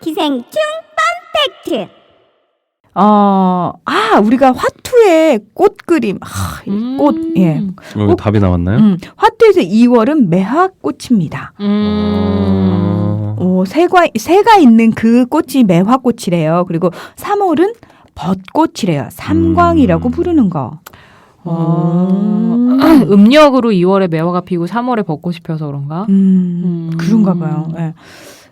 기생충 뻔팩트. 어, 아, 우리가 화투의 꽃 그림. 아, 이 음. 꽃, 예. 여기 어? 답이 나왔나요? 음, 화투에서 2월은 매화꽃입니다. 음. 어... 오, 새가, 새가 있는 그 꽃이 매화꽃이래요. 그리고 3월은 벚꽃이래요. 삼광이라고 음. 부르는 거. 어, 음. 음력으로 2월에 매화가 피고 3월에 벚꽃이 펴서 그런가? 음, 음. 그런가 봐요. 예.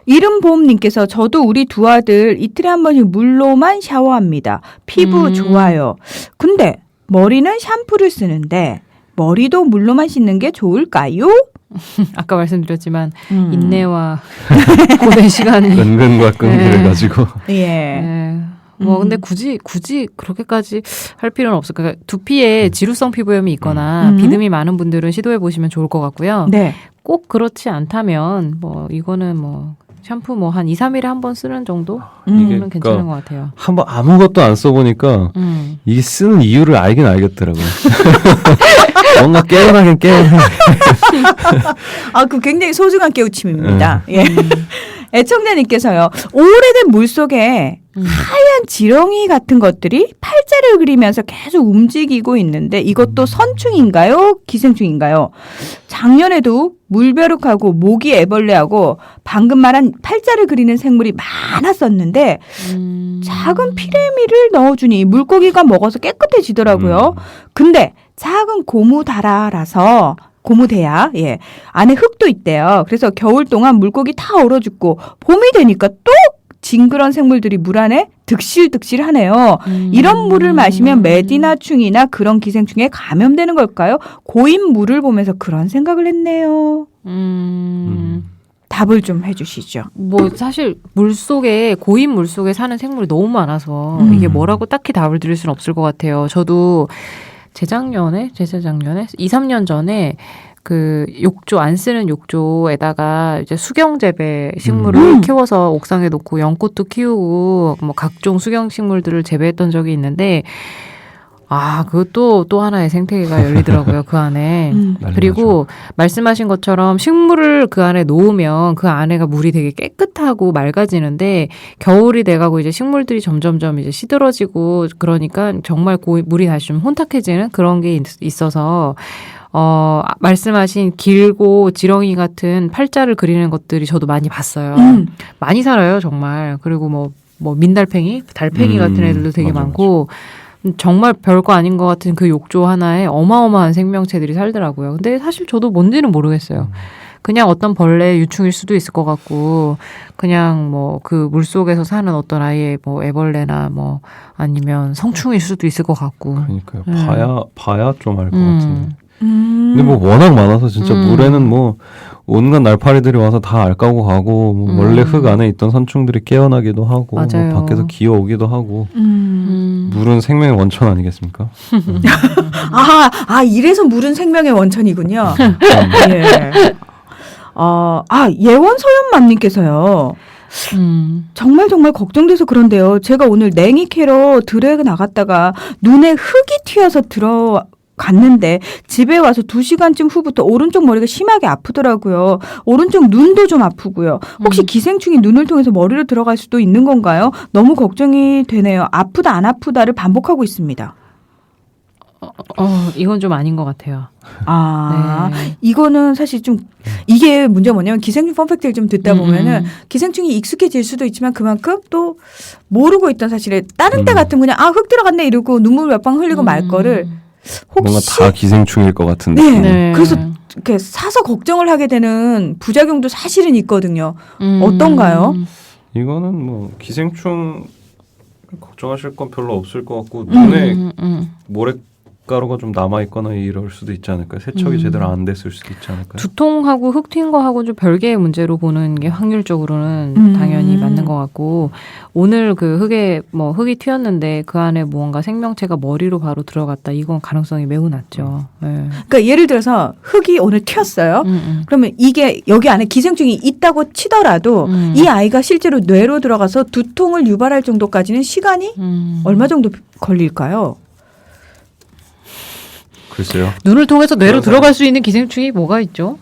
이름보험님께서 저도 우리 두 아들 이틀에 한 번씩 물로만 샤워합니다. 피부 음. 좋아요. 근데 머리는 샴푸를 쓰는데 머리도 물로만 씻는 게 좋을까요? 아까 말씀드렸지만 음. 인내와 고된 시간이 은근과 끈기를 네. 가지고 예. 네. 뭐 음. 근데 굳이 굳이 그렇게까지 할 필요는 없을 거예요. 두피에 지루성 피부염이 있거나 음. 비듬이 많은 분들은 시도해 보시면 좋을 것 같고요. 네. 꼭 그렇지 않다면 뭐 이거는 뭐 샴푸 뭐 한 2, 3일에 한 번 쓰는 정도는 음. 이게- 괜찮은 그러니까- 것 같아요. 한번 아무것도 안 써보니까 음. 이게 쓰는 이유를 알긴 알겠더라고요. 뭔가 깨어나긴 깨어나. 아, 그 굉장히 소중한 깨우침입니다. 네. 예. 음. 애청자님께서요. 오래된 물 속에 음. 하얀 지렁이 같은 것들이 팔자를 그리면서 계속 움직이고 있는데 이것도 선충인가요? 기생충인가요? 작년에도 물벼룩하고 모기 애벌레하고 방금 말한 팔자를 그리는 생물이 많았었는데 음. 작은 피레미를 넣어주니 물고기가 먹어서 깨끗해지더라고요. 음. 근데 작은 고무다라라서 고무대야, 예. 안에 흙도 있대요. 그래서 겨울 동안 물고기 다 얼어 죽고 봄이 되니까 또 징그런 생물들이 물 안에 득실득실 하네요. 음. 이런 물을 마시면 메디나충이나 그런 기생충에 감염되는 걸까요? 고인 물을 보면서 그런 생각을 했네요. 음. 음. 답을 좀 해주시죠. 뭐 사실 물 속에 고인 물 속에 사는 생물이 너무 많아서 음. 이게 뭐라고 딱히 답을 드릴 수는 없을 것 같아요. 저도 재작년에 재재작년에 2, 3년 전에 그 욕조 안 쓰는 욕조에다가 이제 수경 재배 식물을 음. 키워서 옥상에 놓고 연꽃도 키우고 뭐 각종 수경 식물들을 재배했던 적이 있는데 아 그것도 또 하나의 생태계가 열리더라고요 그 안에 음. 그리고 말씀하신 것처럼 식물을 그 안에 놓으면 그 안에가 물이 되게 깨끗하고 맑아지는데 겨울이 돼가고 이제 식물들이 점점점 이제 시들어지고 그러니까 정말 고, 물이 다시 좀 혼탁해지는 그런 게 있, 있어서 어 말씀하신 길고 지렁이 같은 팔자를 그리는 것들이 저도 많이 봤어요. 음. 많이 살아요 정말. 그리고 뭐 뭐 민달팽이, 달팽이 음, 같은 애들도 되게 맞아, 많고 정말 별거 아닌 것 같은 그 욕조 하나에 어마어마한 생명체들이 살더라고요. 근데 사실 저도 뭔지는 모르겠어요. 그냥 어떤 벌레 유충일 수도 있을 것 같고 그냥 뭐 그 물속에서 사는 어떤 아이의 뭐 애벌레나 뭐 아니면 성충일 수도 있을 것 같고. 그러니까요. 음. 봐야 봐야 좀 알것 음. 같은데. 음. 근데 뭐 워낙 많아서 진짜 음. 물에는 뭐 온갖 날파리들이 와서 다 알까고 가고 뭐 음. 원래 흙 안에 있던 선충들이 깨어나기도 하고 뭐 맞아요. 밖에서 기어오기도 하고 음. 음. 물은 생명의 원천 아니겠습니까? 아, 아, 이래서 물은 생명의 원천이군요. 예. 어, 아, 예원 소연맘님께서요. 음. 정말 정말 걱정돼서 그런데요. 제가 오늘 냉이 캐러 들에 나갔다가 눈에 흙이 튀어서 들어 갔는데 집에 와서 두 시간쯤 후부터 오른쪽 머리가 심하게 아프더라고요. 오른쪽 눈도 좀 아프고요. 혹시 음. 기생충이 눈을 통해서 머리로 들어갈 수도 있는 건가요? 너무 걱정이 되네요. 아프다 안 아프다를 반복하고 있습니다. 어 이건 좀 아닌 것 같아요. 아, 네. 이거는 사실 좀 이게 문제가 뭐냐면 기생충 펀팩트를 좀 듣다 음, 보면은 음. 기생충이 익숙해질 수도 있지만 그만큼 또 모르고 있던 사실에 다른 때 음. 같으면 그냥 아 흙 들어갔네 이러고 눈물 몇 방 흘리고 말 음. 거를 뭔가 다 기생충일 것 같은 네. 느낌. 네. 그래서 이렇게 사서 걱정을 하게 되는 부작용도 사실은 있거든요. 음. 어떤가요? 이거는 뭐 기생충 걱정하실 건 별로 없을 것 같고 음. 눈에 음, 음. 모래 가루가 좀 남아 있거나 이럴 수도 있지 않을까요? 세척이 음. 제대로 안 됐을 수도 있지 않을까요? 두통하고 흙 튄 거하고 좀 별개의 문제로 보는 게 확률적으로는 음. 당연히 맞는 것 같고 오늘 그 흙에 뭐 흙이 튀었는데 그 안에 무언가 생명체가 머리로 바로 들어갔다 이건 가능성이 매우 낮죠. 네. 그러니까 예를 들어서 흙이 오늘 튀었어요. 음, 음. 그러면 이게 여기 안에 기생충이 있다고 치더라도 음. 이 아이가 실제로 뇌로 들어가서 두통을 유발할 정도까지는 시간이 음. 얼마 정도 걸릴까요? 글쎄요. 눈을 통해서 뇌로 그래서- 들어갈 수 있는 기생충이 뭐가 있죠?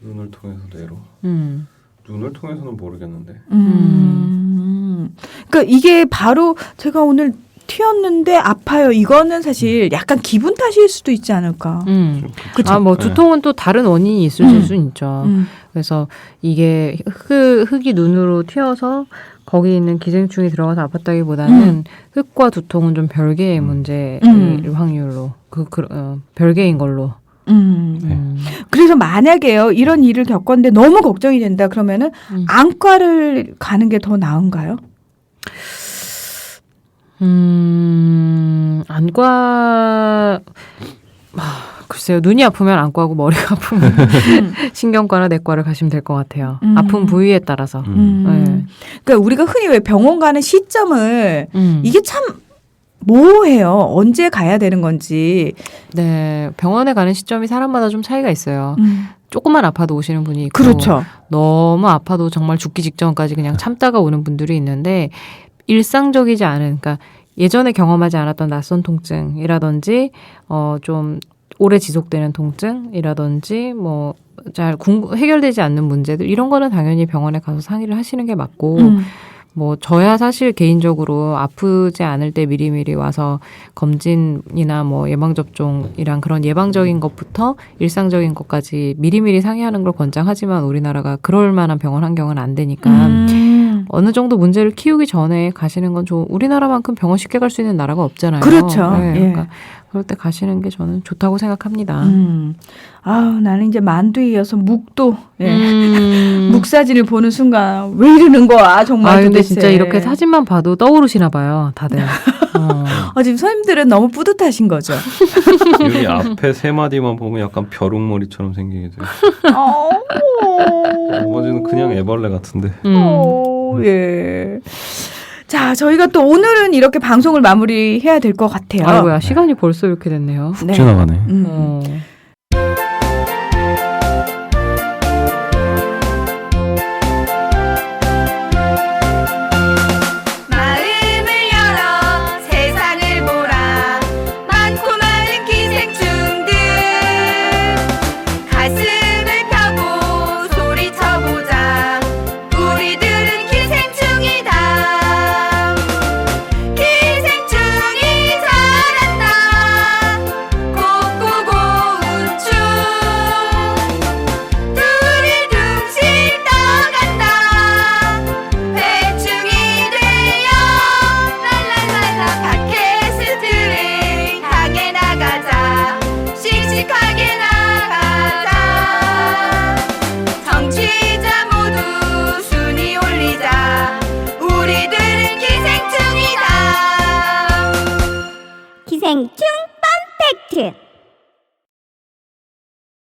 눈을 통해서 뇌로. 음. 눈을 통해서는 모르겠는데. 음. 그러니까 이게 바로 제가 오늘 튀었는데 아파요. 이거는 사실 약간 기분 탓일 수도 있지 않을까. 음. 그쵸? 아, 뭐 네. 두통은 또 다른 원인이 있을 음. 수 있죠. 음. 그래서 이게 흙, 흙이 눈으로 튀어서 거기 있는 기생충이 들어가서 아팠다기보다는 흙과 두통은 좀 별개의 음. 문제일 음. 확률로 그, 그 어, 별개인 걸로. 음. 네. 음. 그래서 만약에요 이런 일을 겪었는데 너무 걱정이 된다 그러면은 음. 안과를 가는 게 더 나은가요? 음, 안과, 아, 글쎄요. 눈이 아프면 안과고 머리가 아프면 신경과나 내과를 가시면 될 것 같아요. 음. 아픈 부위에 따라서. 음. 음. 그러니까 우리가 흔히 왜 병원 가는 시점을 음. 이게 참 모호해요. 언제 가야 되는 건지. 네. 병원에 가는 시점이 사람마다 좀 차이가 있어요. 음. 조금만 아파도 오시는 분이 있고. 그렇죠. 너무 아파도 정말 죽기 직전까지 그냥 참다가 오는 분들이 있는데 일상적이지 않은 그러니까 예전에 경험하지 않았던 낯선 통증이라든지 어좀 오래 지속되는 통증이라든지 뭐 잘 해결되지 않는 문제들 이런 거는 당연히 병원에 가서 상의를 하시는 게 맞고 음. 뭐 저야 사실 개인적으로 아프지 않을 때 미리미리 와서 검진이나 뭐 예방 접종이랑 그런 예방적인 것부터 일상적인 것까지 미리미리 상의하는 걸 권장하지만 우리나라가 그럴 만한 병원 환경은 안 되니까 음. 어느 정도 문제를 키우기 전에 가시는 건 좋은 우리나라만큼 병원 쉽게 갈 수 있는 나라가 없잖아요. 그렇죠. 네, 예. 그러니까 그럴 때 가시는 게 저는 좋다고 생각합니다. 음. 아, 나는 이제 만두에 이어서 묵도 예. 음. 묵 사진을 보는 순간 왜 이러는 거야 정말 아 근데. 진짜 이렇게 사진만 봐도 떠오르시나 봐요, 다들. 어. 어, 지금 선생님들은 너무 뿌듯하신 거죠. 여기 앞에 세 마디만 보면 약간 벼룩머리처럼 생기게 돼요. 어, 나머지는 그냥 애벌레 같은데. 음. 어, 예. 자, 저희가 또 오늘은 이렇게 방송을 마무리해야 될 것 같아요. 아이고야 시간이 벌써 이렇게 됐네요. 네. 지나가네. 음. 어.